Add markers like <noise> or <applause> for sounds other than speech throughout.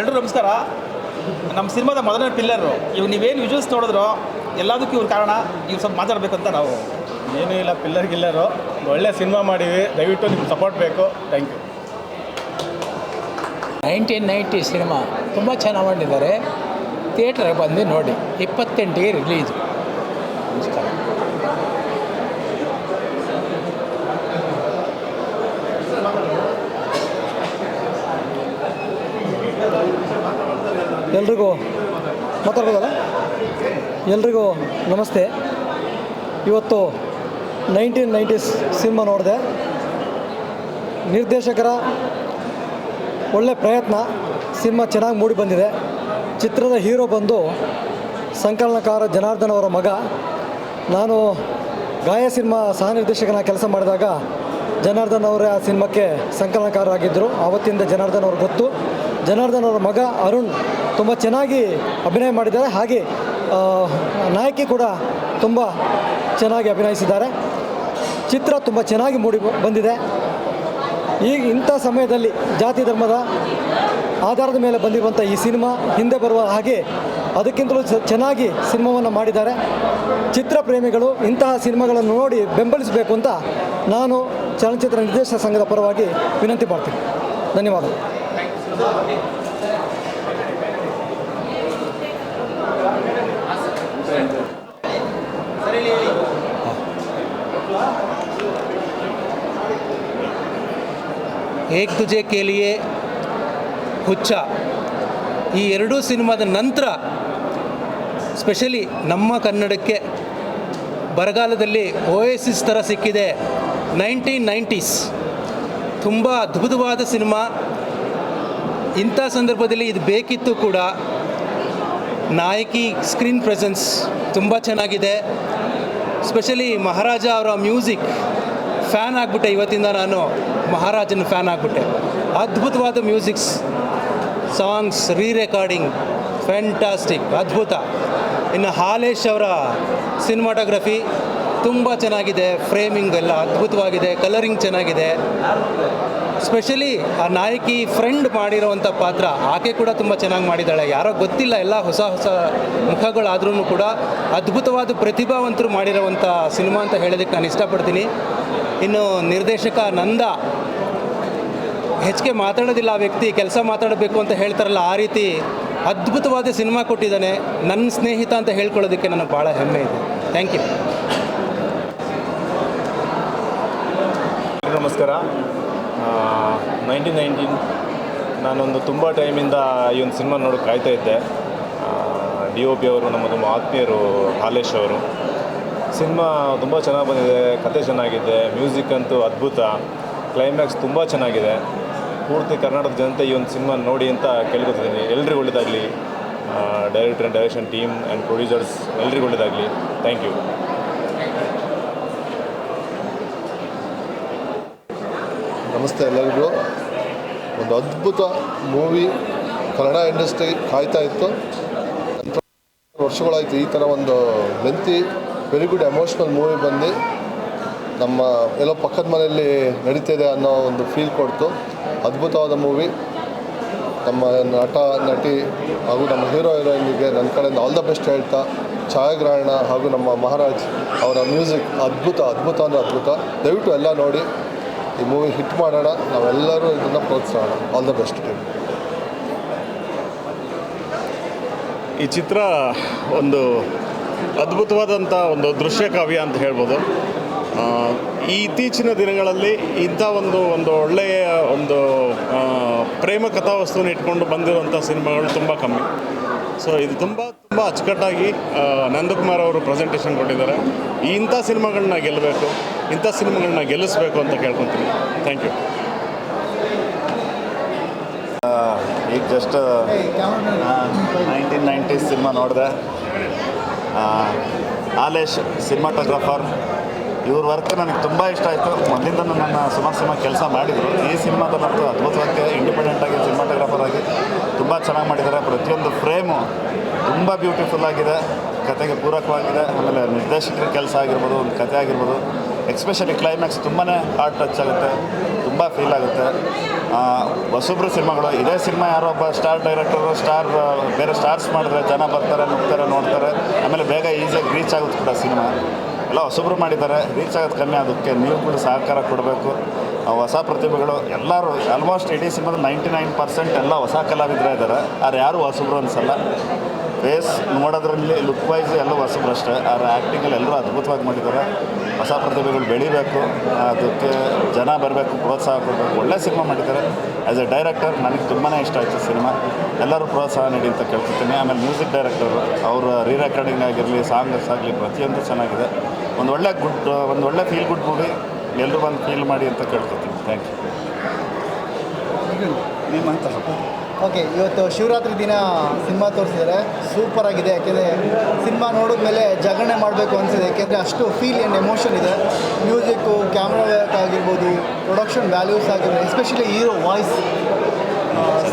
ಎಲ್ರಿಗೂ ನಮಸ್ಕಾರ. ನಮ್ಮ ಸಿನಿಮಾದ ಮೊದಲನೇ ಪಿಲ್ಲರು ಇವು ನೀವೇನು ವಿಜುವಲ್ಸ್ ನೋಡಿದ್ರು ಎಲ್ಲದಕ್ಕೂ ಇವ್ರ ಕಾರಣ ಇವ್ರು ಸ್ವಲ್ಪ ಮಾತಾಡಬೇಕು ಅಂತ ನಾವು. ಏನೂ ಇಲ್ಲ ಪಿಲ್ಲರ್ ಗಿಲ್ಲರು ಒಂದು ಒಳ್ಳೆ ಸಿನಿಮಾ ಮಾಡಿವಿ ದಯವಿಟ್ಟು ನಿಮ್ಗೆ ಸಪೋರ್ಟ್ ಬೇಕು. Thank you nineteen ninety cinema ತುಂಬ ಚೆನ್ನಾಗಿ ಮಾಡಿದ್ದಾರೆ. ಥಿಯೇಟ್ರಿಗೆ ಬಂದು ನೋಡಿ. ಇಪ್ಪತ್ತೆಂಟಿಗೆ ರಿಲೀಸು ನಮಸ್ಕಾರ. ಎಲ್ರಿಗೂ ಮಾತಾಡ್ಬೋದಲ್ಲ? ಎಲ್ರಿಗೂ ನಮಸ್ತೆ. ಇವತ್ತು ನೈನ್ಟೀನ್ ನೈಂಟೀಸ್ ಸಿನಿಮಾ ನೋಡಿದೆ. ನಿರ್ದೇಶಕರ ಒಳ್ಳೆ ಪ್ರಯತ್ನ, ಸಿನಿಮಾ ಚೆನ್ನಾಗಿ ಮೂಡಿ ಬಂದಿದೆ. ಚಿತ್ರದ ಹೀರೋ ಬಂದು ಸಂಕಲನಕಾರ ಜನಾರ್ದನ್ ಅವರ ಮಗ. ನಾನು ಗಾಯ ಸಿನಿಮಾ ಸಹ ನಿರ್ದೇಶಕನ ಕೆಲಸ ಮಾಡಿದಾಗ ಜನಾರ್ದನ್ ಅವರೇ ಆ ಸಿನಿಮಾಕ್ಕೆ ಸಂಕಲನಕಾರರಾಗಿದ್ದರು. ಆವತ್ತಿಂದ ಜನಾರ್ದನ್ ಅವ್ರಿಗೆ ಗೊತ್ತು. ಜನಾರ್ದನ್ ಅವರ ಮಗ ಅರುಣ್ ತುಂಬ ಚೆನ್ನಾಗಿ ಅಭಿನಯ ಮಾಡಿದ್ದಾರೆ. ಹಾಗೆ ನಾಯಕಿ ಕೂಡ ತುಂಬ ಚೆನ್ನಾಗಿ ಅಭಿನಯಿಸಿದ್ದಾರೆ. ಚಿತ್ರ ತುಂಬ ಚೆನ್ನಾಗಿ ಮೂಡಿ ಬಂದಿದೆ. ಈಗ ಇಂಥ ಸಮಯದಲ್ಲಿ ಜಾತಿ ಧರ್ಮದ ಆಧಾರದ ಮೇಲೆ ಬಂದಿರುವಂಥ ಈ ಸಿನಿಮಾ ಹಿಂದೆ ಬರುವ ಹಾಗೆ ಅದಕ್ಕಿಂತಲೂ ಚೆನ್ನಾಗಿ ಸಿನಿಮಾವನ್ನು ಮಾಡಿದ್ದಾರೆ. ಚಿತ್ರ ಪ್ರೇಮಿಗಳು ಇಂತಹ ಸಿನಿಮಾಗಳನ್ನು ನೋಡಿ ಬೆಂಬಲಿಸಬೇಕು ಅಂತ ನಾನು ಚಲನಚಿತ್ರ ನಿರ್ದೇಶಕ ಸಂಘದ ಪರವಾಗಿ ವಿನಂತಿ ಮಾಡ್ತೀನಿ. ಧನ್ಯವಾದಗಳು ಏಕ್ ತುಜೆ ಕೇಲಿಯೇ ಹುಚ್ಚ. ಈ ಎರಡೂ ಸಿನಿಮಾದ ನಂತರ, ಸ್ಪೆಷಲಿ ನಮ್ಮ ಕನ್ನಡಕ್ಕೆ ಬರಗಾಲದಲ್ಲಿ ಓಎಸಿಸ್ ಥರ ಸಿಕ್ಕಿದೆ ನೈನ್ಟೀನ್ ನೈಂಟೀಸ್. ತುಂಬ ಅದ್ಭುತವಾದ ಸಿನಿಮಾ. ಇಂಥ ಸಂದರ್ಭದಲ್ಲಿ ಇದು ಬೇಕಿತ್ತು ಕೂಡ. ನಾಯಕಿ ಸ್ಕ್ರೀನ್ ಪ್ರೆಸೆನ್ಸ್ ತುಂಬ ಚೆನ್ನಾಗಿದೆ. ಸ್ಪೆಷಲಿ ಮಹಾರಾಜ ಅವರ ಮ್ಯೂಸಿಕ್ ಫ್ಯಾನ್ ಆಗಿಬಿಟ್ಟೆ ಇವತ್ತಿಂದ ನಾನು. ಮಹಾರಾಜನ ಫ್ಯಾನ್ ಆಗಿಬಿಟ್ಟೆ. ಅದ್ಭುತವಾದ musics songs re recording fantastic ಅದ್ಭುತ. ಇನ್ನು ಹಾಲೇಶ್ ಅವರ ಸಿನಿಮಾಟೋಗ್ರಫಿ ತುಂಬ ಚೆನ್ನಾಗಿದೆ. ಫ್ರೇಮಿಂಗ್ ಎಲ್ಲ ಅದ್ಭುತವಾಗಿದೆ. ಕಲರಿಂಗ್ ಚೆನ್ನಾಗಿದೆ. ಸ್ಪೆಷಲಿ ಆ ನಾಯಕಿ ಫ್ರೆಂಡ್ ಮಾಡಿರೋವಂಥ ಪಾತ್ರ ಆಕೆ ಕೂಡ ತುಂಬ ಚೆನ್ನಾಗಿ ಮಾಡಿದ್ದಾಳೆ. ಯಾರೋ ಗೊತ್ತಿಲ್ಲ, ಎಲ್ಲ ಹೊಸ ಹೊಸ ಮುಖಗಳಾದ್ರೂ ಕೂಡ ಅದ್ಭುತವಾದ ಪ್ರತಿಭಾವಂತರು ಮಾಡಿರುವಂಥ ಸಿನಿಮಾ ಅಂತ ಹೇಳೋದಕ್ಕೆ ನಾನು ಇಷ್ಟಪಡ್ತೀನಿ. ಇನ್ನು ನಿರ್ದೇಶಕ ನಂದ ಹೆಚ್ಚಿಗೆ ಮಾತಾಡೋದಿಲ್ಲ ಆ ವ್ಯಕ್ತಿ, ಕೆಲಸ ಮಾತಾಡಬೇಕು ಅಂತ ಹೇಳ್ತಾರಲ್ಲ, ಆ ರೀತಿ ಅದ್ಭುತವಾದ ಸಿನಿಮಾ ಕೊಟ್ಟಿದ್ದಾನೆ. ನನ್ನ ಸ್ನೇಹಿತ ಅಂತ ಹೇಳ್ಕೊಳ್ಳೋದಕ್ಕೆ ನನಗೆ ಭಾಳ ಹೆಮ್ಮೆ ಇದೆ. ಥ್ಯಾಂಕ್ ಯು ನಮಸ್ಕಾರ. ನೈನ್ಟೀನ್ ನೈನ್ಟೀನ್ ನಾನೊಂದು ತುಂಬ ಟೈಮಿಂದ ಈ ಒಂದು ಸಿನಿಮಾ ನೋಡೋಕೆ ಕಾಯ್ತಾ ಇದ್ದೆ. ಡಿ ಒ ಪಿ ಅವರು ನಮ್ಮ ತುಂಬ ಆತ್ಮೀಯರು ಹಾಲೇಶ್ ಅವರು. ಸಿನಿಮಾ ತುಂಬ ಚೆನ್ನಾಗಿ ಬಂದಿದೆ, ಕತೆ ಚೆನ್ನಾಗಿದೆ ಮ್ಯೂಸಿಕ್ ಅಂತೂ ಅದ್ಭುತ ಕ್ಲೈಮ್ಯಾಕ್ಸ್ ತುಂಬ ಚೆನ್ನಾಗಿದೆ. ಪೂರ್ತಿ ಕರ್ನಾಟಕದ ಜನತೆ ಈ ಒಂದು ಸಿನಿಮಾ ನೋಡಿ ಅಂತ ಕೇಳ್ಕೊತಿದ್ದೀನಿ. ಎಲ್ರಿಗೂ ಒಳ್ಳೆಯದಾಗಲಿ director and direction team and producers ಎಲ್ರಿಗೂ ಒಳ್ಳೆಯದಾಗಲಿ ಥ್ಯಾಂಕ್ ಯು ನಮಸ್ತೆ ಎಲ್ಲರಿಗೂ. ಒಂದು ಅದ್ಭುತ ಮೂವಿ ಕನ್ನಡ ಇಂಡಸ್ಟ್ರಿ ಕಾಯ್ತಾ ಇತ್ತು. ವರ್ಷಗಳಾಯಿತು ಈ ಥರ ಒಂದು lengthy very good emotional movie ಬಂದು ನಮ್ಮ ಎಲ್ಲೋ ಪಕ್ಕದ ಮನೆಯಲ್ಲಿ ನಡೀತಿದೆ ಅನ್ನೋ ಒಂದು ಫೀಲ್ ಕೊಡ್ತು. ಅದ್ಭುತವಾದ ಮೂವಿ. ನಮ್ಮ ನಟ, ನಟಿ ಹಾಗೂ ನಮ್ಮ ಹೀರೋ ಹೀರೋಯಿನ್ಗೆ ನನ್ನ ಕಡೆಯಿಂದ ಆಲ್ ದ ಬೆಸ್ಟ್ ಹೇಳ್ತಾ, ಛಾಯಾಗ್ರಹಣ ಹಾಗೂ ನಮ್ಮ ಮಹಾರಾಜ್ ಅವರ ಮ್ಯೂಸಿಕ್ ಅದ್ಭುತ ಅದ್ಭುತ ಅಂದರೆ ಅದ್ಭುತ. ದಯವಿಟ್ಟು ಎಲ್ಲ ನೋಡಿ, ಈ ಮೂವಿ ಹಿಟ್ ಮಾಡೋಣ. ನಾವೆಲ್ಲರೂ ಇದನ್ನು ಪ್ರೋತ್ಸಾಹ ಆಲ್ ದ ಬೆಸ್ಟ್ ಟೀಮ್ ಈ ಚಿತ್ರ ಒಂದು ಅದ್ಭುತವಾದಂಥ ಒಂದು ದೃಶ್ಯ ಕಾವ್ಯ ಅಂತ ಹೇಳ್ಬೋದು. ಇತ್ತೀಚಿನ ದಿನಗಳಲ್ಲಿ ಇಂಥ ಒಂದು ಒಂದು ಒಳ್ಳೆಯ ಒಂದು ಪ್ರೇಮ ಕಥಾವಸ್ತುವನ್ನು ಇಟ್ಕೊಂಡು ಬಂದಿರುವಂಥ ಸಿನಿಮಾಗಳು ತುಂಬ ಕಮ್ಮಿ. ಸೊ ಇದು ತುಂಬ ತುಂಬ ಅಚ್ಚುಕಟ್ಟಾಗಿ ನಂದಕುಮಾರ್ ಅವರು ಪ್ರೆಸೆಂಟೇಷನ್ ಕೊಟ್ಟಿದ್ದಾರೆ. ಇಂಥ ಸಿನಿಮಾಗಳನ್ನ ಗೆಲ್ಲಬೇಕು, ಇಂಥ ಸಿನಿಮಾಗಳನ್ನ ಗೆಲ್ಲಿಸ್ಬೇಕು ಅಂತ ಕೇಳ್ಕೊತೀನಿ. ಥ್ಯಾಂಕ್ ಯು ಈಗ ಜಸ್ಟ್ ನೈನ್ಟೀನ್ ನೈಂಟೀಸ್ ಸಿನಿಮಾ ನೋಡಿದೆ. ಆಲೇಶ್ ಸಿನಿಮಾಟೋಗ್ರಾಫರ್ ಇವ್ರ ವರ್ಕ್ ನನಗೆ ತುಂಬ ಇಷ್ಟ ಆಯಿತು. ಮೊದಲಿಂದ ನನ್ನ ಸುಮಾರು ಸಿನಿಮಾ ಕೆಲಸ ಮಾಡಿದರು. ಈ ಸಿನಿಮಾದಲ್ಲಂತೂ ಅದ್ಭುತವಾಗಿ ಇಂಡಿಪೆಂಡೆಂಟ್ ಆಗಿ ಸಿನಿಮಾಟೋಗ್ರಾಫರ್ ಆಗಿ ತುಂಬ ಚೆನ್ನಾಗಿ ಮಾಡಿದ್ದಾರೆ. ಪ್ರತಿಯೊಂದು ಫ್ರೇಮು ತುಂಬ ಬ್ಯೂಟಿಫುಲ್ ಆಗಿದೆ. ಕತೆಗೆ ಪೂರಕವಾಗಿದೆ. ಆಮೇಲೆ ನಿರ್ದೇಶಕರ ಕೆಲಸ ಆಗಿರ್ಬೋದು, ಒಂದು ಕತೆ ಆಗಿರ್ಬೋದು. ಎಕ್ಸ್ಪೆಷಲಿ ಕ್ಲೈಮ್ಯಾಕ್ಸ್ ತುಂಬಾ ಹಾರ್ಟ್ ಟಚ್ ಆಗುತ್ತೆ. ತುಂಬ ಫೀಲ್ ಆಗುತ್ತೆ. ಹೊಸಬ್ರು ಸಿನಿಮಾಗಳು, ಇದೇ ಸಿನಿಮಾ ಯಾರೋ ಒಬ್ಬ ಸ್ಟಾರ್ ಡೈರೆಕ್ಟರು ಸ್ಟಾರ್ ಬೇರೆ ಸ್ಟಾರ್ಸ್ ಮಾಡಿದ್ರೆ ಜನ ಬರ್ತಾರೆ, ನುಗ್ತಾರೆ, ನೋಡ್ತಾರೆ. ಆಮೇಲೆ ಬೇಗ ಈಸಿಯಾಗಿ ರೀಚ್ ಆಗುತ್ತೆ ಕೂಡ ಸಿನಿಮಾ. ಎಲ್ಲ ಹೊಸಬ್ರು ಮಾಡಿದ್ದಾರೆ. ರೀಚ್ ಆಗೋದು ಕಮ್ಮಿ ಅದಕ್ಕೆ ನೀವು ಕೂಡ ಸಹಕಾರ ಕೊಡಬೇಕು. ಆ ಹೊಸ ಪ್ರತಿಭೆಗಳು ಎಲ್ಲರೂ ಆಲ್ಮೋಸ್ಟ್ ಇಡೀ ಸಿನಿಮಾದ ನೈಂಟಿ ನೈನ್ ಪರ್ಸೆಂಟ್ ಎಲ್ಲ ಹೊಸ ಕಲಾವಿದರೇ ಇದ್ದಾರೆ. ಆದ್ರೆ ಯಾರು ಹೊಸಬ್ರು ಅನಿಸಲ್ಲ. ಫೇಸ್ ನೋಡೋದ್ರಲ್ಲಿ ಲುಕ್ ವೈಸ್ ಎಲ್ಲ ಹೊಸಬ್ರು ಅಷ್ಟೇ. ಆದ್ರೆ ಆ್ಯಕ್ಟಿಂಗಲ್ಲಿ ಎಲ್ಲರೂ ಅದ್ಭುತವಾಗಿ ಮಾಡಿದ್ದಾರೆ. ಹೊಸ ಪ್ರತಿಭೆಗಳು ಬೆಳಿಬೇಕು. ಅದಕ್ಕೆ ಜನ ಬರಬೇಕು, ಪ್ರೋತ್ಸಾಹ ಕೊಡಬೇಕು. ಒಳ್ಳೆ ಸಿನಿಮಾ ಮಾಡಿದ್ದಾರೆ. ಆ್ಯಸ್ ಎ ಡೈರೆಕ್ಟರ್ ನನಗೆ ತುಂಬಾ ಇಷ್ಟ ಆಯಿತು ಸಿನಿಮಾ. ಎಲ್ಲರೂ ಪ್ರೋತ್ಸಾಹ ನೀಡಿ ಅಂತ ಕೇಳ್ಕೊತೀನಿ ಆಮೇಲೆ ಮ್ಯೂಸಿಕ್ ಡೈರೆಕ್ಟರು ಅವರ ರೀ ರೆಕಾರ್ಡಿಂಗ್ ಆಗಿರಲಿ ಸಾಂಗ್ಸ್ ಆಗಲಿ ಪ್ರತಿಯೊಂದು ಚೆನ್ನಾಗಿದೆ. ಒಂದು ಒಳ್ಳೆ ಗುಡ್ ಒಂದು ಒಳ್ಳೆ ಫೀಲ್ ಗುಡ್ ಮೂವಿ ಎಲ್ಲರೂ ಬಂದು ಫೀಲ್ ಮಾಡಿ ಅಂತ ಕೇಳ್ಕೊತೀನಿ. ಥ್ಯಾಂಕ್ ಯು ಓಕೆ ಇವತ್ತು ಶಿವರಾತ್ರಿ ದಿನ ಸಿನಿಮಾ ತೋರಿಸಿದ್ದಾರೆ ಸೂಪರ್ ಆಗಿದೆ, ಯಾಕೆಂದರೆ ಸಿನಿಮಾ ನೋಡಿದ ಮೇಲೆ ಜಗಣೆ ಮಾಡಬೇಕು ಅನಿಸಿದೆ ಯಾಕೆಂದರೆ ಅಷ್ಟು ಫೀಲ್ ಆ್ಯಂಡ್ ಎಮೋಷನ್ ಇದೆ. ಮ್ಯೂಸಿಕ್ಕು ಕ್ಯಾಮ್ರಾ ವರ್ಕ್ ಆಗಿರ್ಬೋದು ಪ್ರೊಡಕ್ಷನ್ ವ್ಯಾಲ್ಯೂಸ್ ಆಗಿರ್ಬೋದು ಎಸ್ಪೆಷಲಿ ಹೀರೋ ವಾಯ್ಸ್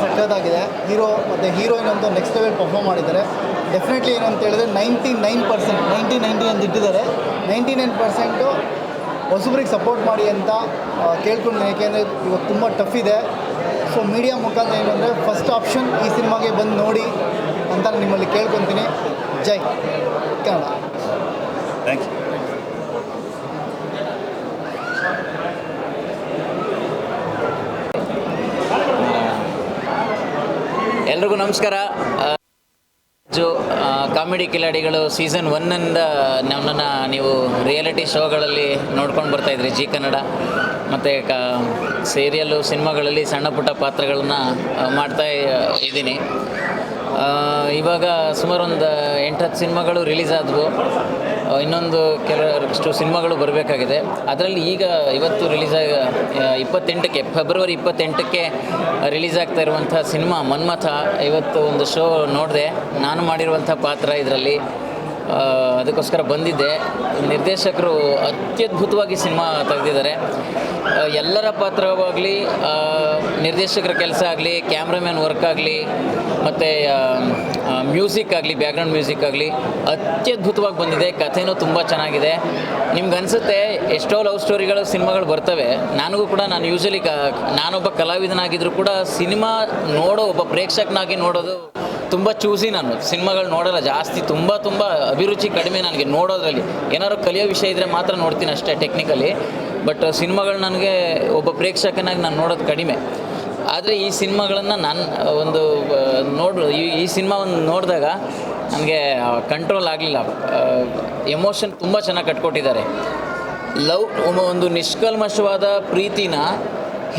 ಸಕ್ಕತ್ತಾಗಿದೆ ಹೀರೋ ಮತ್ತು ಹೀರೋಯಿನ್ ಅಂತ ನೆಕ್ಸ್ಟ್ ಲೆವೆಲ್ ಪರ್ಫಾರ್ಮ್ ಮಾಡಿದ್ದಾರೆ. ಡೆಫಿನೆಟ್ಲಿ ಏನಂತ ಹೇಳಿದ್ರೆ ninety nine percent ninety ninety ಅಂತ ಇಟ್ಟಿದ್ದಾರೆ. ನೈಂಟಿ ನೈನ್ ಪರ್ಸೆಂಟು ಹೊಸಬ್ರಿಗೆ ಸಪೋರ್ಟ್ ಮಾಡಿ ಅಂತ ಕೇಳ್ಕೊಂಡು ಯಾಕೆಂದರೆ ಇವಾಗ ತುಂಬ ಟಫ್ ಇದೆ. ಸೊ ಮೀಡಿಯಾ ಮುಖಾಂತರ ಏನಂದರೆ ಫಸ್ಟ್ ಆಪ್ಷನ್ ಈ ಸಿನಿಮಾಗೆ ಬಂದು ನೋಡಿ ಅಂತ ನಿಮ್ಮಲ್ಲಿ ಕೇಳ್ಕೊತೀನಿ. ಜೈ ಕನ್ನಡ. ಥ್ಯಾಂಕ್ ಯು ಎಲ್ರಿಗೂ ನಮಸ್ಕಾರ. ಕಾಮಿಡಿ ಕಿಲಾಡಿಗಳು ಸೀಸನ್ ಒನ್ನಿಂದ ನಮ್ಮನ್ನು ನೀವು ರಿಯಾಲಿಟಿ ಶೋಗಳಲ್ಲಿ ನೋಡ್ಕೊಂಡು ಬರ್ತಾಯಿದ್ರಿ ಜಿ ಕನ್ನಡ. ಮತ್ತು ಕ ಸೀರಿಯಲ್ಲು ಸಿನಿಮಾಗಳಲ್ಲಿ ಸಣ್ಣ ಪುಟ್ಟ ಪಾತ್ರಗಳನ್ನು ಮಾಡ್ತಾ ಇದ್ದೀನಿ. ಇವಾಗ ಸುಮಾರು ಒಂದು ಎಂಟು ಹತ್ತು ಸಿನಿಮಾಗಳು ರಿಲೀಸ್ ಆದವು. ಇನ್ನೊಂದು ಕೆಲವಷ್ಟು ಸಿನಿಮಾಗಳು ಬರಬೇಕಾಗಿದೆ. ಅದರಲ್ಲಿ ಈಗ ಇವತ್ತು ರಿಲೀಸ್ ಆಗ ಇಪ್ಪತ್ತೆಂಟಕ್ಕೆ, ಫೆಬ್ರವರಿ ಇಪ್ಪತ್ತೆಂಟಕ್ಕೆ ರಿಲೀಸ್ ಆಗ್ತಾ ಇರುವಂಥ ಸಿನಿಮಾ ಮನ್ಮಥ, ಇವತ್ತು ಒಂದು ಶೋ ನೋಡಿದೆ, ನಾನು ಮಾಡಿರುವಂಥ ಪಾತ್ರ ಇದರಲ್ಲಿ. ಅದಕ್ಕೋಸ್ಕರ ಬಂದಿದ್ದೆ. ನಿರ್ದೇಶಕರು ಅತ್ಯದ್ಭುತವಾಗಿ ಸಿನಿಮಾ ತೆಗೆದಿದ್ದಾರೆ. ಎಲ್ಲರ ಪಾತ್ರವಾಗಲಿ ನಿರ್ದೇಶಕರ ಕೆಲಸ ಆಗಲಿ ಕ್ಯಾಮ್ರಾಮ್ಯಾನ್ ವರ್ಕ್ ಆಗಲಿ, ಮತ್ತು ಮ್ಯೂಸಿಕ್ ಆಗಲಿ, ಬ್ಯಾಕ್ಗ್ರೌಂಡ್ ಮ್ಯೂಸಿಕ್ ಆಗಲಿ ಅತ್ಯದ್ಭುತವಾಗಿ ಬಂದಿದೆ. ಕಥೆನೂ ತುಂಬ ಚೆನ್ನಾಗಿದೆ. ನಿಮ್ಗೆ ಅನಿಸುತ್ತೆ ಎಷ್ಟೋ ಲವ್ ಸ್ಟೋರಿಗಳು ಸಿನಿಮಾಗಳು ಬರ್ತವೆ. ನನಗೂ ಕೂಡ, ನಾನು ಯೂಶಲಿ ಕ, ನಾನೊಬ್ಬ ಕಲಾವಿದನಾಗಿದ್ದರೂ ಕೂಡ ಸಿನಿಮಾ ನೋಡೋ ಒಬ್ಬ ಪ್ರೇಕ್ಷಕನಾಗಿ ನೋಡೋದು ತುಂಬ ಚೂಸಿ ನಾನು. ಸಿನಿಮಾಗಳು ನೋಡಲ್ಲ, ಜಾಸ್ತಿ ತುಂಬ ತುಂಬ ಅಭಿರುಚಿ ಕಡಿಮೆ ನನಗೆ ನೋಡೋದ್ರಲ್ಲಿ. ಏನಾದ್ರು ಕಲಿಯೋ ವಿಷಯ ಇದ್ದರೆ ಮಾತ್ರ ನೋಡ್ತೀನಿ ಅಷ್ಟೇ ಟೆಕ್ನಿಕಲಿ ಬಟ್ ಸಿನಿಮಾಗಳು ನನಗೆ ಒಬ್ಬ ಪ್ರೇಕ್ಷಕನಾಗಿ ನಾನು ನೋಡೋದು ಕಡಿಮೆ. ಆದರೆ ಈ ಸಿನಿಮಾಗಳನ್ನು ನಾನು, ಒಂದು ನೋಡ್ ಈ ಈ ಸಿನಿಮಾ ಒಂದು ನೋಡಿದಾಗ ನನಗೆ ಕಂಟ್ರೋಲ್ ಆಗಲಿಲ್ಲ. ಎಮೋಷನ್ ತುಂಬ ಚೆನ್ನಾಗಿ ಕಟ್ಕೊಟ್ಟಿದ್ದಾರೆ. ಲವ್ ಒಂದು ನಿಷ್ಕಲ್ಮಶವಾದ ಪ್ರೀತಿನ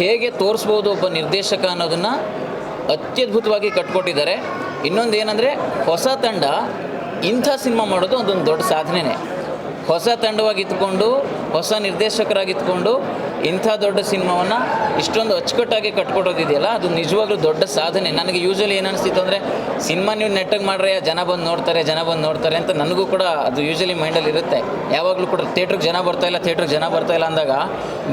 ಹೇಗೆ ತೋರಿಸ್ಬೋದು ಒಬ್ಬ ನಿರ್ದೇಶಕ ಅನ್ನೋದನ್ನು ಅತ್ಯದ್ಭುತವಾಗಿ ಕಟ್ಕೊಟ್ಟಿದ್ದಾರೆ. ಇನ್ನೊಂದು ಏನಂದರೆ ಹೊಸ ತಂಡ ಇಂಥ ಸಿನಿಮಾ ಮಾಡೋದು ಅದೊಂದು ದೊಡ್ಡ ಸಾಧನೆನೇ. ಹೊಸ ತಂಡವಾಗಿ ಇದ್ಕೊಂಡು ಹೊಸ ನಿರ್ದೇಶಕರಾಗಿತ್ಕೊಂಡು ಇಂಥ ದೊಡ್ಡ ಸಿನಿಮಾವನ್ನು ಇಷ್ಟೊಂದು ಅಚ್ಚುಕಟ್ಟಾಗಿ ಕಟ್ಕೊಡೋದಿದೆಯಲ್ಲ, ಅದು ನಿಜವಾಗ್ಲೂ ದೊಡ್ಡ ಸಾಧನೆ. ನನಗೆ ಯೂಶಲಿ ಏನು ಅನಿಸ್ತಿತ್ತು ಅಂದರೆ, ಸಿನಿಮಾ ನೀವು ನೆಟ್ಟಗೆ ಮಾಡ್ರೆ ಜನ ಬಂದು ನೋಡ್ತಾರೆ, ಜನ ಬಂದು ನೋಡ್ತಾರೆ ಅಂತ ನನಗೂ ಕೂಡ ಅದು ಯೂಶಲಿ ಮೈಂಡಲ್ಲಿ ಇರುತ್ತೆ. ಯಾವಾಗಲೂ ಕೂಡ ಥಿಯೇಟ್ರಿಗೆ ಜನ ಬರ್ತಾ ಇಲ್ಲ, ಥಿಯೇಟ್ರಿಗೆ ಜನ ಬರ್ತಾ ಇಲ್ಲ ಅಂದಾಗ,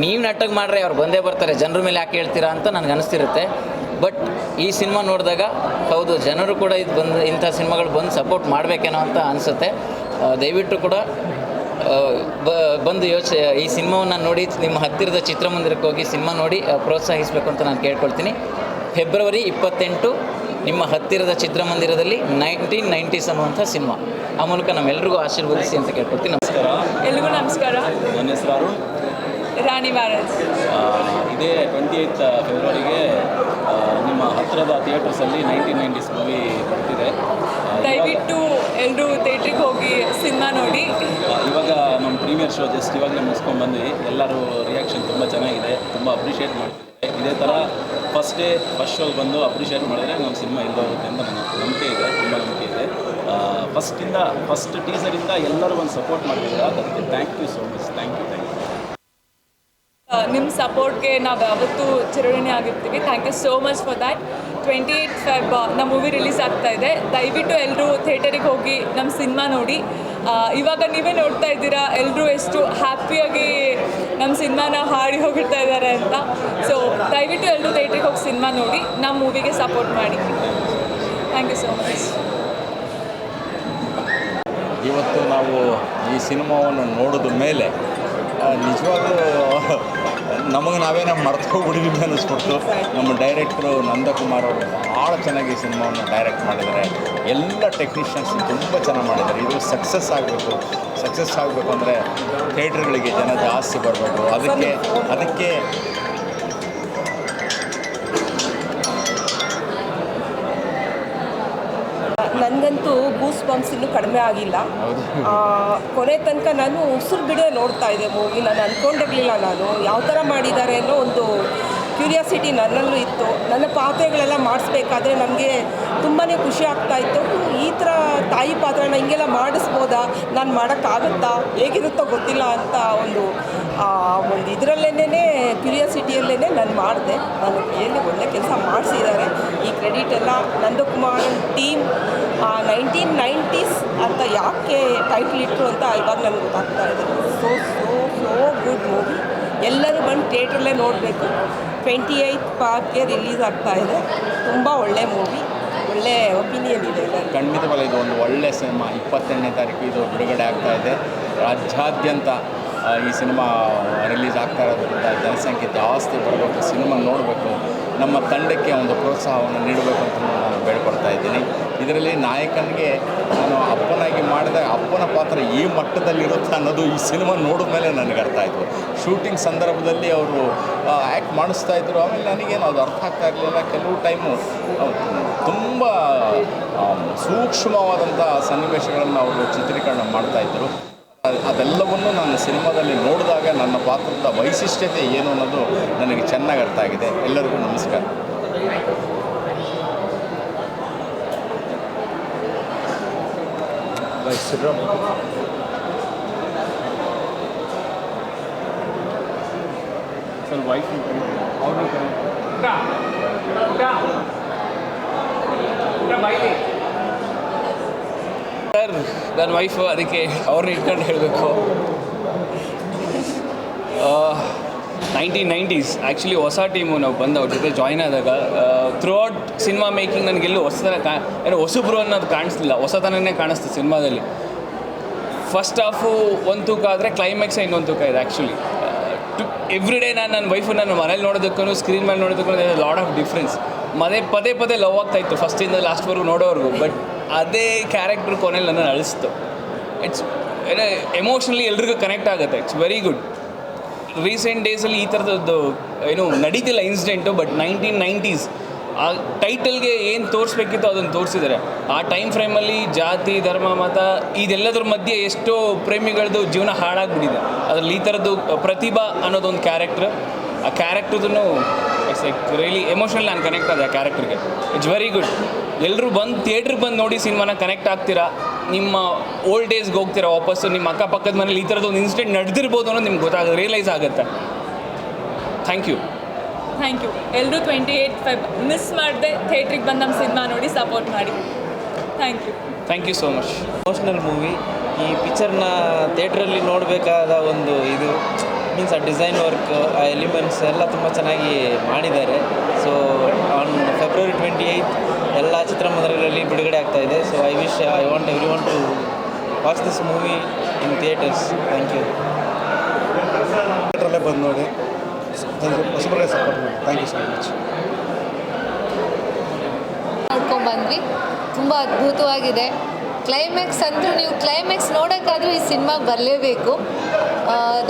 ನೀವು ನೆಟ್ಟಗೆ ಮಾಡ್ರೆ ಅವ್ರು ಬಂದೇ ಬರ್ತಾರೆ, ಜನರ ಮೇಲೆ ಯಾಕೆ ಹೇಳ್ತೀರಾ ಅಂತ ನನಗೆ ಅನಿಸ್ತಿರುತ್ತೆ ಬಟ್ ಈ ಸಿನಿಮಾ ನೋಡಿದಾಗ ಹೌದು ಜನರು ಕೂಡ ಇದು ಬಂದು ಇಂಥ ಸಿನಿಮಾಗಳು ಬಂದು ಸಪೋರ್ಟ್ ಮಾಡಬೇಕೇನೋ ಅಂತ ಅನಿಸುತ್ತೆ. ದಯವಿಟ್ಟು ಕೂಡ ಬ ಬಂದು ಯೋಚನೆ ಈ ಸಿನಿಮಾವನ್ನು ನೋಡಿ ನಿಮ್ಮ ಹತ್ತಿರದ ಚಿತ್ರಮಂದಿರಕ್ಕೆ ಹೋಗಿ ಸಿನಿಮಾ ನೋಡಿ ಪ್ರೋತ್ಸಾಹಿಸಬೇಕು ಅಂತ ನಾನು ಕೇಳ್ಕೊಳ್ತೀನಿ. ಫೆಬ್ರವರಿ ಇಪ್ಪತ್ತೆಂಟು ನಿಮ್ಮ ಹತ್ತಿರದ ಚಿತ್ರಮಂದಿರದಲ್ಲಿ ನೈನ್ಟೀನ್ ನೈಂಟೀಸ್ ಅನ್ನುವಂಥ ಸಿನಿಮಾ. ಆ ಮೂಲಕ ನಮ್ಮೆಲ್ಲರಿಗೂ ಆಶೀರ್ವದಿಸಿ ಅಂತ ಕೇಳ್ಕೊಳ್ತೀನಿ. ನಮಸ್ಕಾರ. ಎಲ್ರಿಗೂ ನಮಸ್ಕಾರ. ನನ್ನ ಹೆಸರು ಅರುಣ್. ರಾಣಿ ಮ್ಯಾರೇಜ್ ಆ, ಇದೇ ಟ್ವೆಂಟಿ ಏಯ್ತ್ ಫೆಬ್ರವರಿಗೆ ನಿಮ್ಮ ಹತ್ತಿರದ ಥಿಯೇಟರ್ಸಲ್ಲಿ ನೈನ್ಟೀನ್ ನೈಂಟೀಸ್ ಮೂವಿ ಬರ್ತಿದೆ. ದಯವಿಟ್ಟು ಎಲ್ಲರೂ ಥಿಯೇಟ್ರಿಗೆ ಹೋಗಿ ಸಿನಿಮಾ ನೋಡಿ. ಇವಾಗ ನಮ್ಮ ಪ್ರೀಮಿಯರ್ ಶೋ ಜಸ್ಟ್ ಇವಾಗಲೇ ಮುಗಿಸ್ಕೊಂಡು ಬಂದ್ವಿ. ಎಲ್ಲರೂ ರಿಯಾಕ್ಷನ್ ತುಂಬ ಚೆನ್ನಾಗಿದೆ ತುಂಬ ಅಪ್ರಿಷಿಯೇಟ್ ಮಾಡ್ತಿದ್ದಾರೆ. ಇದೇ ಥರ ಫಸ್ಟ್ ಡೇ ಫಸ್ಟ್ ಶೋಗೆ ಬಂದು ಅಪ್ರಿಷಿಯೇಟ್ ಮಾಡಿದ್ರೆ ನಮ್ಮ ಸಿನಿಮಾ ಎಲ್ಲ ಹೋಗುತ್ತೆ ಅಂತ ನನ್ನ ನಂಬಿಕೆ ಇದೆ ತುಂಬ ನಂಬಿಕೆ ಇದೆ. ಫಸ್ಟಿಂದ ಫಸ್ಟ್ ಟೀಸರಿಂದ ಎಲ್ಲರೂ ಒಂದು ಸಪೋರ್ಟ್ ಮಾಡಿದ್ರೆ ಅದಕ್ಕೆ thank you so much thank you thank you ನಿಮ್ಮ ಸಪೋರ್ಟ್ಗೆ ನಾವು ಯಾವತ್ತೂ ಚಿರಋಣಿ ಆಗಿರ್ತೀವಿ. Thank you so much for that twenty eight feb ನಮ್ಮ ಮೂವಿ ರಿಲೀಸ್ ಆಗ್ತಾ ಇದೆ. ದಯವಿಟ್ಟು ಎಲ್ಲರೂ ಥಿಯೇಟರಿಗೆ ಹೋಗಿ ನಮ್ಮ ಸಿನಿಮಾ ನೋಡಿ. ಇವಾಗ ನೀವೇ ನೋಡ್ತಾ ಇದ್ದೀರಾ ಎಲ್ಲರೂ ಎಷ್ಟು ಹ್ಯಾಪಿಯಾಗಿ ನಮ್ಮ ಸಿನಿಮಾನ ಹಾಡಿ ಹೋಗಿರ್ತಾ ಇದ್ದಾರೆ ಅಂತ. ಸೊ ದಯವಿಟ್ಟು ಎಲ್ಲರೂ ಥಿಯೇಟ್ರಿಗೆ ಹೋಗಿ ಸಿನಿಮಾ ನೋಡಿ, ನಮ್ಮ ಮೂವಿಗೆ ಸಪೋರ್ಟ್ ಮಾಡಿ. ಥ್ಯಾಂಕ್ ಯು ಸೋ ಮಚ್ ಇವತ್ತು ನಾವು ಈ ಸಿನಿಮಾವನ್ನು ನೋಡಿದ ಮೇಲೆ ಆ, ನಿಜವಾಗ್ಲೂ <laughs> ನಮಗೆ ನಾವೇನೋ ಮರ್ತು ಹೋಗ್ಬಿಟ್ಟಿದ್ವಿ ಅನ್ನಿಸ್ಬಿಟ್ಟು ನಮ್ಮ ಡೈರೆಕ್ಟ್ರು ನಂದಕುಮಾರ್ ಅವರು ಭಾಳ ಚೆನ್ನಾಗಿ ಈ ಸಿನಿಮಾವನ್ನು ಡೈರೆಕ್ಟ್ ಮಾಡಿದ್ದಾರೆ. ಎಲ್ಲ ಟೆಕ್ನಿಷಿಯನ್ಸ್ ತುಂಬ ಚೆನ್ನಾಗಿ ಮಾಡಿದ್ದಾರೆ. ಇದು ಸಕ್ಸಸ್ ಆಗಬೇಕು. ಸಕ್ಸಸ್ ಆಗಬೇಕು ಅಂದರೆ ಥಿಯೇಟ್ರ್ಗಳಿಗೆ ಜನ ಜಾಸ್ತಿ ಬರಬೇಕು. ಅದಕ್ಕೆ ಅದಕ್ಕೆ ನನಗಂತೂ ಗೂಸ್ ಬಾಂಬ್ಸ್ ಇನ್ನೂ ಕಡಿಮೆ ಆಗಿಲ್ಲ. ಕೊನೆ ತನಕ ನಾನು ಉಸಿರು ಬಿಡೇ ನೋಡ್ತಾ ಇದ್ದೆ ಮೂವಿ ನಾನು ಅಂದ್ಕೊಂಡಿರಲಿಲ್ಲ ನಾನು. ಯಾವ ಥರ ಮಾಡಿದ್ದಾರೆ ಅನ್ನೋ ಒಂದು ಕ್ಯೂರಿಯಾಸಿಟಿ ನನ್ನಲ್ಲೂ ಇತ್ತು. ನನ್ನ ಪಾತ್ರೆಗಳೆಲ್ಲ ಮಾಡಿಸ್ಬೇಕಾದ್ರೆ ನನಗೆ ತುಂಬಾ ಖುಷಿ ಆಗ್ತಾ ಇತ್ತು. ಈ ಥರ ತಾಯಿ ಪಾತ್ರನ ಹಿಂಗೆಲ್ಲ ಮಾಡಿಸ್ಬೋದಾ? ನಾನು ಮಾಡೋಕ್ಕಾಗುತ್ತಾ? ಹೇಗಿರುತ್ತೋ ಗೊತ್ತಿಲ್ಲ ಅಂತ ಒಂದು ಆ, ಒಂದು ಇದರಲ್ಲೇನೇ ಕ್ಯೂರಿಯಾಸಿಟಿಯಲ್ಲೇ ನಾನು ಮಾಡಿದೆ. ನಾನು ಎಲ್ಲಿ ಒಳ್ಳೆ ಕೆಲಸ ಮಾಡಿಸಿದ್ದಾರೆ ಈ ಕ್ರೆಡಿಟ್ ಎಲ್ಲ ನಂದಕುಮಾರ್ ಟೀಮ್ ನೈನ್ಟೀನ್ ನೈಂಟೀಸ್ ಅಂತ ಯಾಕೆ ಟೈಟ್ಲ್ ಇಟ್ಟರು ಅಂತ ಇವಾಗ ನನಗೆ ಗೊತ್ತಾಗ್ತಾ ಇದೆ. So so so good movie ಎಲ್ಲರೂ ಬಂದು ಥಿಯೇಟ್ರಲ್ಲೇ ನೋಡಬೇಕು. ಟ್ವೆಂಟಿ ಏಯ್ತ್ ಪಾರ್ಕ್ಗೆ ರಿಲೀಸ್ ಆಗ್ತಾ ಇದೆ. ತುಂಬ ಒಳ್ಳೆ ಮೂವಿ ಒಳ್ಳೆ ಒಪಿನಿಯನ್ ಇದೆ ಖಂಡಿತವಾಗಿ ಇದು ಒಂದು ಒಳ್ಳೆ ಸಿನಿಮಾ ಇಪ್ಪತ್ತೆಂಟನೇ ತಾರೀಕು ಇದು ಬಿಡುಗಡೆ ಆಗ್ತಾ ಇದೆ. ರಾಜ್ಯಾದ್ಯಂತ ಈ ಸಿನಿಮಾ ರಿಲೀಸ್ ಆಗ್ತಾ ಇರೋದ್ರಿಂದ ಜನಸಂಖ್ಯೆ ಜಾಸ್ತಿ ಬರಬೇಕು, ಸಿನಿಮಾ ನೋಡಬೇಕು, ನಮ್ಮ ತಂಡಕ್ಕೆ ಒಂದು ಪ್ರೋತ್ಸಾಹವನ್ನು ನೀಡಬೇಕು ಅಂತ ನಾನು ಬೇಡ್ಕೊಡ್ತಾ ಇದ್ದೀನಿ. ಇದರಲ್ಲಿ ನಾಯಕನಿಗೆ ನಾನು ಅಪ್ಪನಾಗಿ ಮಾಡಿದ, ಅಪ್ಪನ ಪಾತ್ರ ಈ ಮಟ್ಟದಲ್ಲಿರುತ್ತೆ ಅನ್ನೋದು ಈ ಸಿನಿಮಾ ನೋಡಿದ ಮೇಲೆ ನನಗೆ ಅರ್ಥ ಆಯಿತು. ಶೂಟಿಂಗ್ ಸಂದರ್ಭದಲ್ಲಿ ಅವರು ಆ್ಯಕ್ಟ್ ಮಾಡಿಸ್ತಾ ಇದ್ರು, ಆಮೇಲೆ ನನಗೇನು ಅದು ಅರ್ಥ ಆಗ್ತಾ ಇರಲಿಲ್ಲ. ಕೆಲವು ಟೈಮು ತುಂಬ ಸೂಕ್ಷ್ಮವಾದಂಥ ಸನ್ನಿವೇಶಗಳನ್ನು ಅವರು ಚಿತ್ರೀಕರಣ ಮಾಡ್ತಾಯಿದ್ರು ಅದೆಲ್ಲವನ್ನು ನಾನು ಸಿನಿಮಾದಲ್ಲಿ ನೋಡಿದಾಗ ನನ್ನ ಪಾತ್ರದ ವೈಶಿಷ್ಟ್ಯತೆ ಏನು ಅನ್ನೋದು ನನಗೆ ಚೆನ್ನಾಗಿ ಅರ್ಥ ಆಗಿದೆ. ಎಲ್ಲರಿಗೂ ನಮಸ್ಕಾರ. ಸರ್ ನನ್ನ ವೈಫು ಅದಕ್ಕೆ ಅವ್ರನ್ನ ಇಟ್ಕೊಂಡು ಹೇಳಬೇಕು. ನೈನ್ಟೀನ್ ನೈಂಟೀಸ್ ಆ್ಯಕ್ಚುಲಿ ಹೊಸ ಟೀಮು ನಾವು ಬಂದು ಅವ್ರ ಜೊತೆ ಜಾಯ್ನ್ ಆದಾಗ ಥ್ರೂ ಔಟ್ ಸಿನಿಮಾ ಮೇಕಿಂಗ್ ನನಗೆಲ್ಲೂ ಹೊಸತನ ಕಾ, ಏನೋ ಹೊಸಬ್ರು ಅನ್ನೋದು ಕಾಣಿಸ್ತಿಲ್ಲ. ಹೊಸತನನೇ ಕಾಣಿಸ್ತು ಸಿನಿಮಾದಲ್ಲಿ ಫಸ್ಟ್ ಹಾಫು ಒಂದು ತೂಕ ಆದರೆ ಕ್ಲೈಮ್ಯಾಕ್ಸ್ ಇನ್ನೊಂದು ತೂಕ ಇದೆ ಆ್ಯಕ್ಚುಲಿ ಟು ಎವ್ರಿ ಡೇ ನಾನು ನನ್ನ ವೈಫು ನಾನು ಮನೇಲಿ ನೋಡೋದಕ್ಕೂ ಸ್ಕ್ರೀನ್ ಮೇಲೆ ನೋಡೋದಕ್ಕೂ ಲಾಡ್ ಆಫ್ ಡಿಫ್ರೆನ್ಸ್ ಮನೆ ಪದೇ ಪದೇ ಲವ್ ಆಗ್ತಾಯಿತ್ತು ಫಸ್ಟಿಂದ ಲಾಸ್ಟ್ವರೆಗೂ ನೋಡೋವರೆಗೂ ಬಟ್ ಅದೇ ಕ್ಯಾರೆಕ್ಟ್ರ್ ಕೊನೆಯಲ್ಲಿ ನನ್ನ ಅಳಿಸ್ತು. ಇಟ್ಸ್ ಎಮೋಷ್ನಲಿ ಎಲ್ರಿಗೂ ಕನೆಕ್ಟ್ ಆಗುತ್ತೆ. ಇಟ್ಸ್ ವೆರಿ ಗುಡ್ ರೀಸೆಂಟ್ ಡೇಸಲ್ಲಿ ಈ ಥರದ್ದು ಏನು, ನಡೀತಿಲ್ಲ ಇನ್ಸಿಡೆಂಟು ಬಟ್ ನೈನ್ಟೀನ್ ನೈಂಟೀಸ್ ಆ ಟೈಟಲ್ಗೆ ಏನು ತೋರಿಸ್ಬೇಕಿತ್ತು ಅದನ್ನು ತೋರಿಸಿದ್ದಾರೆ. ಆ ಟೈಮ್ ಫ್ರೇಮಲ್ಲಿ ಜಾತಿ, ಧರ್ಮ, ಮತ, ಇದೆಲ್ಲದ್ರ ಮಧ್ಯೆ ಎಷ್ಟೋ ಪ್ರೇಮಿಗಳದ್ದು ಜೀವನ ಹಾಳಾಗ್ಬಿಟ್ಟಿದೆ. ಅದರಲ್ಲಿ ಈ ಥರದ್ದು ಪ್ರತಿಭಾ ಅನ್ನೋದೊಂದು ಕ್ಯಾರೆಕ್ಟ್ರ್ ಆ ಕ್ಯಾರೆಕ್ಟ್ರದನ್ನು ಇಟ್ಸ್ ಲೈಕ್ ರಿಯಲಿ ಎಮೋಷನಲ್ ನಾನು ಕನೆಕ್ಟ್ ಆದೆ ಕ್ಯಾರೆಕ್ಟ್ರಿಗೆ ಇಟ್ಸ್ ವೆರಿ ಗುಡ್ ಎಲ್ಲರೂ ಬಂದು ಥಿಯೇಟ್ರಿಗೆ ಬಂದು ನೋಡಿ ಸಿನಿಮಾನ ಕನೆಕ್ಟ್ ಆಗ್ತೀರಾ? ನಿಮ್ಮ ಓಲ್ಡ್ ಏಜ್ಗೆ ಹೋಗ್ತೀರಾ ವಾಪಸ್ಸು ನಿಮ್ಮ ಅಕ್ಕಪಕ್ಕದ ಮನೇಲಿ ಈ ಥರದ್ದು ಒಂದು ಇನ್ಸಿಡೆಂಟ್ ನಡೆದಿರ್ಬೋದು ಅನ್ನೋದು ನಿಮ್ಗೆ ಗೊತ್ತಾಗ ರಿಯಲೈಸ್ ಆಗುತ್ತೆ. ಥ್ಯಾಂಕ್ ಯು ಥ್ಯಾಂಕ್ ಯು ಎಲ್ಲರೂ ಟ್ವೆಂಟಿ ಏಯ್ಟ್ ಫೈವ್ ಮಿಸ್ ಮಾಡಿದೆ ಥಿಯೇಟ್ರಿಗೆ ಬಂದು ನಮ್ಮ ಸಿನಿಮಾ ನೋಡಿ ಸಪೋರ್ಟ್ ಮಾಡಿ. Thank you thank you so much emotional movie ಈ ಪಿಕ್ಚರ್ನ ಥಿಯೇಟ್ರಲ್ಲಿ ನೋಡಬೇಕಾದ ಒಂದು ಇದು ಮೀನ್ಸ್ ಆ ಡಿಸೈನ್ ವರ್ಕ್ ಆ ಎಲಿಮೆಂಟ್ಸ್ ಎಲ್ಲ ತುಂಬ ಚೆನ್ನಾಗಿ ಮಾಡಿದ್ದಾರೆ. So on February twenty eight ಎಲ್ಲ ಚಿತ್ರಮಂದಿರಗಳಲ್ಲಿ ಬಿಡುಗಡೆ ಆಗ್ತಾ ಇದೆ. So I wish I want every want to watch this movie in theatres thank you ಥಿಯೇಟ್ರಲ್ಲೇ ಬಂದು ನೋಡಿ. ಸಪೋರ್ಟ್ ಮಾಡಿ. ಥ್ಯಾಂಕ್ ಯು ಸೊ ಮಚ್ ನೋಡ್ಕೊಂಡು ಬಂದ್ವಿ ತುಂಬ ಅದ್ಭುತವಾಗಿದೆ. ಕ್ಲೈಮ್ಯಾಕ್ಸ್ ಅಂತೂ ನೀವು ಕ್ಲೈಮ್ಯಾಕ್ಸ್ ನೋಡೋಕ್ಕಾದರೂ ಈ ಸಿನಿಮಾಗೆ ಬರಲೇಬೇಕು.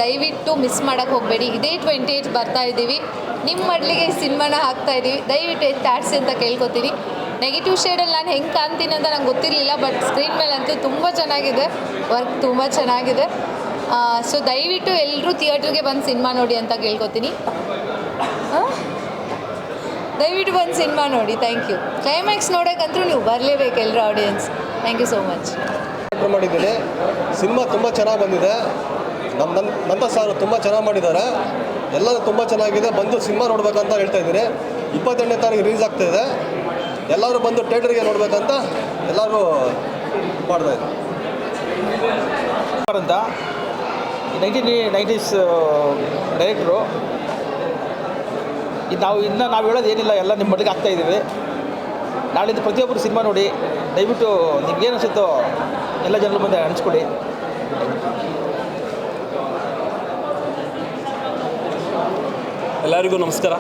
ದಯವಿಟ್ಟು ಮಿಸ್ ಮಾಡೋಕ್ಕೆ ಹೋಗಬೇಡಿ. ಇದೇ ಟ್ವೆಂಟಿ ಏಯ್ಟ್ ಬರ್ತಾ ಇದ್ದೀವಿ. ನಿಮ್ಮ ಮಡ್ಲಿಗೆ ಸಿನಿಮಾನ ಹಾಕ್ತಾ ಇದ್ದೀವಿ. ದಯವಿಟ್ಟು ಎತ್ತು ಆಡಿಸಿ ಅಂತ ಕೇಳ್ಕೊತೀನಿ. ನೆಗೆಟಿವ್ ಶೇಡಲ್ಲಿ ನಾನು ಹೆಂಗೆ ಕಾಣ್ತೀನಿ ಅಂತ ನಂಗೆ ಗೊತ್ತಿರಲಿಲ್ಲ ಬಟ್ ಸ್ಕ್ರೀನ್ ಮೇಲೆ ಅಂತೂ ತುಂಬ ಚೆನ್ನಾಗಿದೆ. ವರ್ಕ್ ತುಂಬ ಚೆನ್ನಾಗಿದೆ. ಸೊ ದಯವಿಟ್ಟು ಎಲ್ಲರೂ ಥಿಯೇಟ್ರಿಗೆ ಬಂದು ಸಿನಿಮಾ ನೋಡಿ ಅಂತ ಕೇಳ್ಕೊತೀನಿ. ದಯವಿಟ್ಟು ಬಂದು ಸಿನಿಮಾ ನೋಡಿ ಥ್ಯಾಂಕ್ ಯು ಕ್ಲೈಮ್ಯಾಕ್ಸ್ ನೋಡೋಕ್ಕಂತೂ ನೀವು ಬರಲೇಬೇಕು ಎಲ್ಲರೂ audience thank you so much ಮಾಡಿದ್ದೀನಿ. ಸಿನಿಮಾ ತುಂಬ ಚೆನ್ನಾಗಿ ಬಂದಿದೆ. ನಮ್ಮ ನನ್ನ ನಮ್ಮ ಸಾರು ತುಂಬ ಚೆನ್ನಾಗಿ ಮಾಡಿದ್ದಾರೆ. ಎಲ್ಲರೂ ತುಂಬ ಚೆನ್ನಾಗಿದೆ. ಬಂದು ಸಿನಿಮಾ ನೋಡ್ಬೇಕಂತ ಹೇಳ್ತಾ ಇದ್ದೀನಿ ಇಪ್ಪತ್ತೆಂಟನೇ ತಾರೀಕು ರಿಲೀಸ್ ಆಗ್ತಾ ಇದೆ. ಎಲ್ಲರೂ ಬಂದು ಥಿಯೇಟ್ರಿಗೆ ನೋಡ್ಬೇಕಂತ ಎಲ್ಲರೂ ಮಾಡ್ತಾ ಇದ್ದಾರೆ. ಅಂತ ನೈನ್ಟೀನ್ ನೈಂಟೀಸ್ ಡೈರೆಕ್ಟ್ರು ಇದು ನಾವು ಇನ್ನು ನಾವು ಹೇಳೋದು ಏನಿಲ್ಲ, ಎಲ್ಲ ನಿಮ್ಮ ಮಟ್ಟಿಗೆ ಆಗ್ತಾ ಇದ್ದೀವಿ. ನಾಳಿಂದ ಪ್ರತಿಯೊಬ್ಬರು ಸಿನಿಮಾ ನೋಡಿ, ದಯವಿಟ್ಟು ನಿಮ್ಗೇನು ಅನಿಸುತ್ತೋ, ಎಲ್ಲ ಜನರ ಮುಂದೆ ಹಂಚ್ಕೊಡಿ ಎಲ್ಲರಿಗೂ ನಮಸ್ಕಾರ.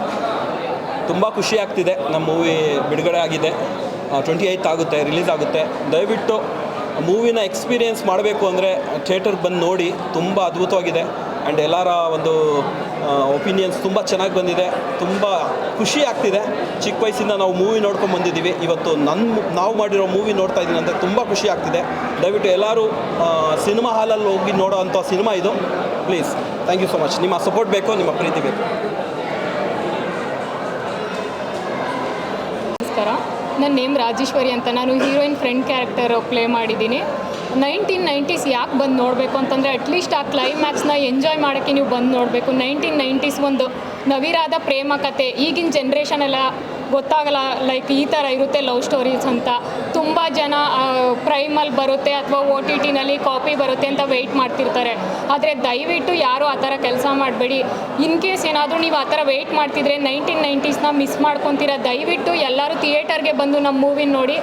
ತುಂಬ ಖುಷಿ ಆಗ್ತಿದೆ. ನಮ್ಮ ಮೂವಿ ಬಿಡುಗಡೆ ಆಗಿದೆ. ಟ್ವೆಂಟಿ ಏಯ್ತ್ ಆಗುತ್ತೆ ರಿಲೀಸ್ ಆಗುತ್ತೆ. ದಯವಿಟ್ಟು ಮೂವಿನ ಎಕ್ಸ್ಪೀರಿಯೆನ್ಸ್ ಮಾಡಬೇಕು ಅಂದರೆ ಥಿಯೇಟರ್ಗೆ ಬಂದು ನೋಡಿ. ತುಂಬ ಅದ್ಭುತವಾಗಿದೆ. ಆ್ಯಂಡ್ ಎಲ್ಲರ ಒಂದು ಒಪಿನಿಯನ್ಸ್ ತುಂಬ ಚೆನ್ನಾಗಿ ಬಂದಿದೆ. ತುಂಬ ಖುಷಿ ಆಗ್ತಿದೆ. ಚಿಕ್ಕ ವಯಸ್ಸಿಂದ ನಾವು ಮೂವಿ ನೋಡ್ಕೊಂಡು ಬಂದಿದ್ದೀವಿ. ಇವತ್ತು ನನ್ನ ನಾವು ಮಾಡಿರೋ ಮೂವಿ ನೋಡ್ತಾ ಇದ್ದೀನಿ ಅಂದರೆ ತುಂಬ ಖುಷಿ ಆಗ್ತಿದೆ. ದಯವಿಟ್ಟು ಎಲ್ಲರೂ ಸಿನಿಮಾ ಹಾಲಲ್ಲಿ ಹೋಗಿ ನೋಡೋ ಅಂಥ ಸಿನಿಮಾ ಇದು. Please thank you so much ನಿಮ್ಮ ಸಪೋರ್ಟ್ ಬೇಕು, ನಿಮ್ಮ ಪ್ರೀತಿ ಬೇಕು ನಮಸ್ಕಾರ ನನ್ನ ನೇಮ್ ರಾಜೇಶ್ವರಿ ಅಂತ. ನಾನು ಹೀರೋಯಿನ್ ಫ್ರೆಂಡ್ ಕ್ಯಾರೆಕ್ಟರ್ ಪ್ಲೇ ಮಾಡಿದ್ದೀನಿ. ನೈನ್ಟೀನ್ ನೈಂಟೀಸ್ ಯಾಕೆ ಬಂದು ನೋಡಬೇಕು ಅಂತಂದರೆ ಅಟ್ಲೀಸ್ಟ್ ಆ ಕ್ಲೈಮ್ಯಾಕ್ಸ್ನ ಎಂಜಾಯ್ ಮಾಡೋಕ್ಕೆ ನೀವು ಬಂದು ನೋಡಬೇಕು. ನೈನ್ಟೀನ್ ನೈಂಟೀಸ್ ಒಂದು ನವಿರಾದ ಪ್ರೇಮ ಕತೆ. ಈಗಿನ ಜನ್ರೇಷನ್ ಎಲ್ಲ ಗೊತ್ತಾಗಲ್ಲ ಲೈಕ್ ಈ ಥರ ಇರುತ್ತೆ ಲವ್ ಸ್ಟೋರೀಸ್ ಅಂತ. ತುಂಬ ಜನ ಪ್ರೈಮಲ್ಲಿ ಬರುತ್ತೆ ಅಥವಾ ಓ ಟಿ ಟಿನಲ್ಲಿ ಕಾಪಿ ಬರುತ್ತೆ ಅಂತ ವೆಯ್ಟ್ ಮಾಡ್ತಿರ್ತಾರೆ. ಆದರೆ ದಯವಿಟ್ಟು ಯಾರೂ ಆ ಥರ ಕೆಲಸ ಮಾಡಬೇಡಿ. ಇನ್ ಕೇಸ್ ಏನಾದರೂ ನೀವು ಆ ಥರ ವೆಯ್ಟ್ ಮಾಡ್ತಿದ್ರೆ ನೈನ್ಟೀನ್ ನೈಂಟೀಸ್ನ ಮಿಸ್ ಮಾಡ್ಕೊತೀರಾ, ದಯವಿಟ್ಟು ಎಲ್ಲರೂ ಥಿಯೇಟರ್ಗೆ ಬಂದು ನಮ್ಮ ಮೂವಿ ನೋಡಿ.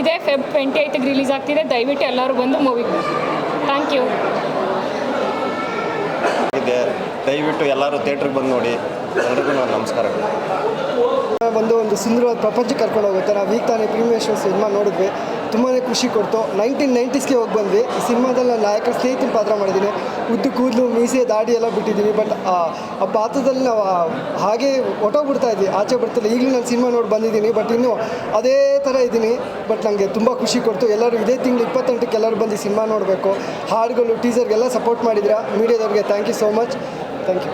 ಇದೇ ಫೆಬ್ ಟ್ವೆಂಟಿ ಏಯ್ತಿಗೆ ರಿಲೀಸ್ ಆಗ್ತಿದೆ, ದಯವಿಟ್ಟು ಎಲ್ಲರೂ ಬಂದು ಮೂವಿ ಥ್ಯಾಂಕ್ ಯು ದಯವಿಟ್ಟು ಎಲ್ಲರೂ ಥಿಯೇಟ್ರಿಗೆ ಬಂದು ನೋಡಿ. ಎಲ್ರಿಗೂ ನಮಸ್ಕಾರಗಳು. ಬಂದು ಒಂದು ಸುಂದರವಾದ ಪ್ರಪಂಚಕ್ಕೆ ಕರ್ಕೊಂಡು ಹೋಗುತ್ತೆ. ನಾವು ಈಗ ತಾನೇ ಪ್ರೀಮಿಯರ್ ಶೋ ಸಿನಿಮಾ ನೋಡಿದ್ವಿ. ತುಂಬಾ ಖುಷಿ ಕೊಡ್ತು. ನೈನ್ಟೀನ್ ನೈಂಟೀಸ್ಗೆ ಹೋಗಿ ಬಂದ್ವಿ. ಈ ಸಿನಿಮಾದಲ್ಲಿ ನಾನು ನಾಯಕರ ಸ್ನೇಹಿತನ ಪಾತ್ರ ಮಾಡಿದ್ದೀನಿ. ಉದ್ದು ಕೂದಲು, ಮೀಸೆ, ದಾಡಿ ಎಲ್ಲ ಬಿಟ್ಟಿದ್ದೀನಿ ಬಟ್ ಆ ಪಾತ್ರದಲ್ಲಿ ನಾವು ಹಾಗೆ ಹೊಟ್ಟೋಗ್ಬಿಡ್ತಾ ಇದ್ವಿ. ಆಚೆ ಬರ್ತಿಲ್ಲ ಈಗಲೂ ನಾನು ಸಿನಿಮಾ ನೋಡಿ ಬಂದಿದ್ದೀನಿ. ಬಟ್ ಇನ್ನೂ ಅದೇ ಥರ ಇದ್ದೀನಿ. ಬಟ್ ನನಗೆ ತುಂಬ ಖುಷಿ ಕೊಡ್ತು. ಎಲ್ಲರೂ ಇದೇ ತಿಂಗಳು ಇಪ್ಪತ್ತೆಂಟಕ್ಕೆ ಎಲ್ಲರೂ ಬಂದು ಸಿನಿಮಾ ನೋಡಬೇಕು. ಹಾಡುಗಳು ಟೀಸರ್ಗೆಲ್ಲ ಸಪೋರ್ಟ್ ಮಾಡಿದ್ರೆ ಮೀಡಿಯಾದವ್ರಿಗೆ thank you so much thank you